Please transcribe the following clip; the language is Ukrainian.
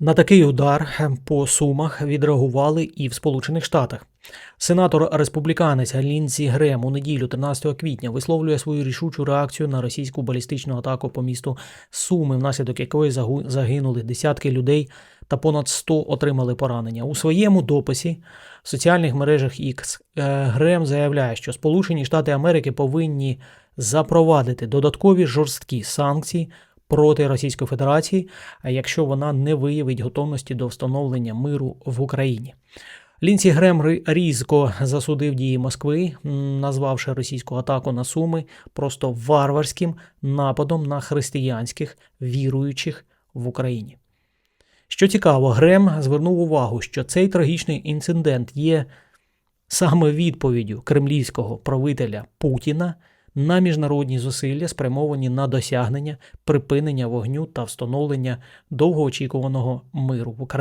На такий удар по сумах відреагували і в Сполучених Штатах. Сенатор республіканець Лінсі Грем у неділю, 13 квітня, висловлює свою рішучу реакцію на російську балістичну атаку по місту Суми, внаслідок якої загинули десятки людей та понад 100 отримали поранення. У своєму дописі в соціальних мережах X е, Грем заявляє, що Сполучені Штати Америки повинні запровадити додаткові жорсткі санкції проти Російської Федерації, якщо вона не виявить готовності до встановлення миру в Україні. Лінсі Грем різко засудив дії Москви, назвавши російську атаку на Суми просто варварським нападом на християнських віруючих в Україні. Що цікаво, Грем звернув увагу, що цей трагічний інцидент є саме відповіддю кремлівського правителя Путіна на міжнародні зусилля, спрямовані на досягнення припинення вогню та встановлення довгоочікуваного миру в Україні.